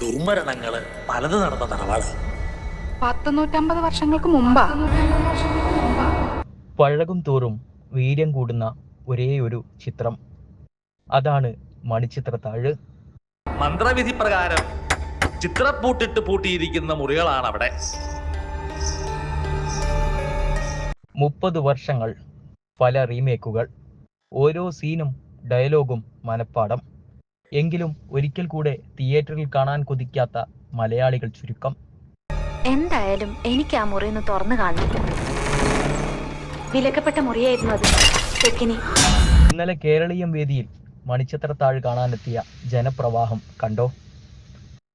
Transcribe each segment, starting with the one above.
ദുർമരണങ്ങൾ പലത് നടന്ന തറവാട്. പത്ത് നൂറ്റമ്പത് വർഷങ്ങൾക്ക് മുമ്പാ. പഴകും തോറും വീര്യം കൂടുന്ന ഒരേ ഒരു ചിത്രം. അതാണ് മണിച്ചിത്രത്താഴ്. മന്ത്രവിധി പ്രകാരം ചിത്രപ്പൂട്ടിട്ട് പൂട്ടിയിരിക്കുന്ന മുറികളാണ് അവിടെ മുപ്പത് വർഷങ്ങൾ പല റീമേക്കുകൾ. ഓരോ സീനും ഡയലോഗും മനപ്പാടം. എങ്കിലും ഒരിക്കൽ കൂടെ തിയേറ്ററിൽ കാണാൻ കൊതിക്കാത്ത മലയാളികൾ ചുരുക്കം. എന്തായാലും എനിക്ക് ആ മുറി ഒന്ന് തുറന്നു കാണണം വിലക്കപ്പെട്ട മുറിയായിരുന്നു അത് തെക്കിനി. ഇന്നലെ കേരളീയം വേദിയിൽ മണിച്ചിത്രത്താഴ് കാണാനെത്തിയ ജനപ്രവാഹം കണ്ടോ?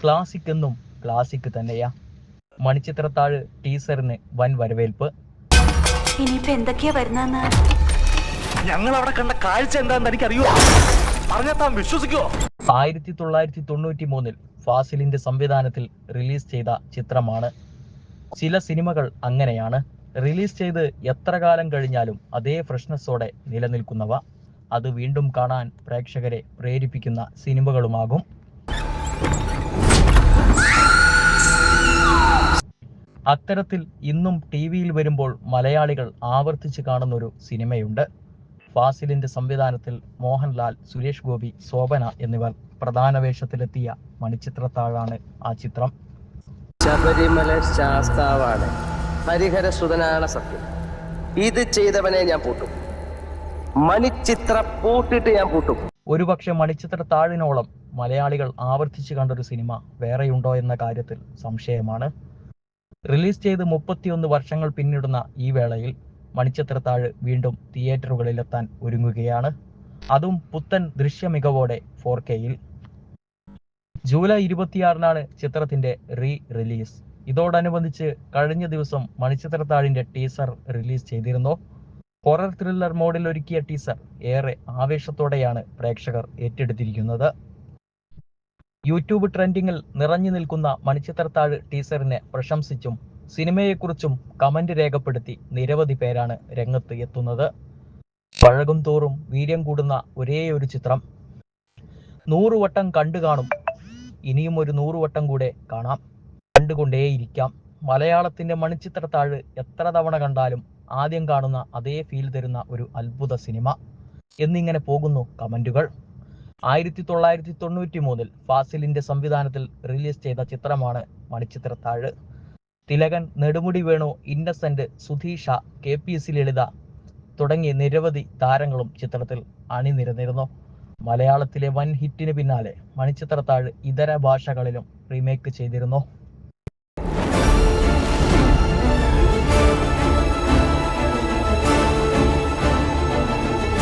ക്ലാസിക് എന്നും ക്ലാസിക് തന്നെയാ. മണിച്ചിത്രത്താഴ് ടീസറിന് വൻ വരവേൽപ്പ്. ഇനിയിപ്പോ എന്തൊക്കെയാ വരുന്ന ഞങ്ങൾ അവിടെ കണ്ട കാഴ്ച എന്താണെന്ന് എനിക്കറിയോ? വിശ്വസിക്കുവോ ആയിരത്തി തൊള്ളായിരത്തി തൊണ്ണൂറ്റി മൂന്നിൽ ഫാസിലിന്റെ സംവിധാനത്തിൽ റിലീസ് ചെയ്ത ചിത്രമാണ്. ചില സിനിമകൾ അങ്ങനെയാണ്. റിലീസ് ചെയ്ത് എത്ര കാലം കഴിഞ്ഞാലും അതേ ഫ്രഷ്നെസ്സോടെ നിലനിൽക്കുന്നവ. അത് വീണ്ടും കാണാൻ പ്രേക്ഷകരെ പ്രേരിപ്പിക്കുന്ന സിനിമകളുമാകും. അത്തരത്തിൽ ഇന്നും ടി വിയിൽ വരുമ്പോൾ മലയാളികൾ ആവർത്തിച്ച് കാണുന്നൊരു സിനിമയുണ്ട്. ഫാസിലിന്റെ സംവിധാനത്തിൽ മോഹൻലാൽ സുരേഷ് ഗോപി ശോഭന എന്നിവർ പ്രധാന വേഷത്തിലെത്തിയ മണിച്ചിത്രത്താഴാണ് ആ ചിത്രം. ശബരിമല ശാസ്താവാണ്. ഹരിഹര സുതനാണ് സത്യം. ഇത് ചെയ്തവനെ ഞാൻ പൂട്ടും. മണിച്ചിത്ര പൂട്ടിട്ട് ഞാൻ പൂട്ടും. ഒരുപക്ഷെ മണിച്ചിത്രത്താഴിനോളം മലയാളികൾ ആവർത്തിച്ചു കണ്ടൊരു സിനിമ വേറെയുണ്ടോ എന്ന കാര്യത്തിൽ സംശയമാണ്. റിലീസ് ചെയ്ത് മുപ്പത്തിയൊന്ന് വർഷങ്ങൾ പിന്നിടുന്ന ഈ വേളയിൽ മണിച്ചിത്രത്താഴ് വീണ്ടും തിയേറ്ററുകളിലെത്താൻ ഒരുങ്ങുകയാണ്. അതും പുത്തൻ ദൃശ്യമികവോടെ ഫോർ കെയിൽ ജൂലൈ ഇരുപത്തിയാറിനാണ് ചിത്രത്തിന്റെ റീ റിലീസ് ഇതോടനുബന്ധിച്ച് കഴിഞ്ഞ ദിവസം മണിച്ചിത്രത്താഴിന്റെ ടീസർ റിലീസ് ചെയ്തിരുന്നു. ഹൊറർ ത്രില്ലർ മോഡിൽ ഒരുക്കിയ ടീസർ ഏറെ ആവേശത്തോടെയാണ് പ്രേക്ഷകർ ഏറ്റെടുത്തിരിക്കുന്നത്. യൂട്യൂബ് ട്രെൻഡിങ്ങിൽ നിറഞ്ഞു നിൽക്കുന്ന മണിച്ചിത്രത്താഴ് ടീസറിനെ പ്രശംസിച്ചും സിനിമയെക്കുറിച്ചും കമന്റ് രേഖപ്പെടുത്തി നിരവധി പേരാണ് രംഗത്ത് എത്തുന്നത്. പഴകും തോറും വീര്യം കൂടുന്ന ഒരേ ഒരു ചിത്രം നൂറുവട്ടം കണ്ടു കാണും. ഇനിയും ഒരു നൂറുവട്ടം കൂടെ കാണാം. കണ്ടുകൊണ്ടേയിരിക്കാം. മലയാളത്തിന്റെ മണിച്ചിത്രത്താഴ് എത്ര തവണ കണ്ടാലും ആദ്യം കാണുന്ന അതേ ഫീൽ തരുന്ന ഒരു അത്ഭുത സിനിമ. എന്നിങ്ങനെ പോകുന്നു കമന്റുകൾ. ആയിരത്തി തൊള്ളായിരത്തി തൊണ്ണൂറ്റി മൂന്നിൽ ഫാസിലിന്റെ സംവിധാനത്തിൽ റിലീസ് ചെയ്ത ചിത്രമാണ് Manichitrathazhu. Thilakan Nedumudi Venu Innocent Sudheesh K P S Lalitha തുടങ്ങിയ നിരവധി താരങ്ങളും ചിത്രത്തിൽ അണിനിരന്നിരുന്നു. മലയാളത്തിലെ വൻ ഹിറ്റിന് പിന്നാലെ മണിച്ചിത്രത്താഴ് ഇതര ഭാഷകളിലും റീമേക്ക് ചെയ്തിരുന്നു.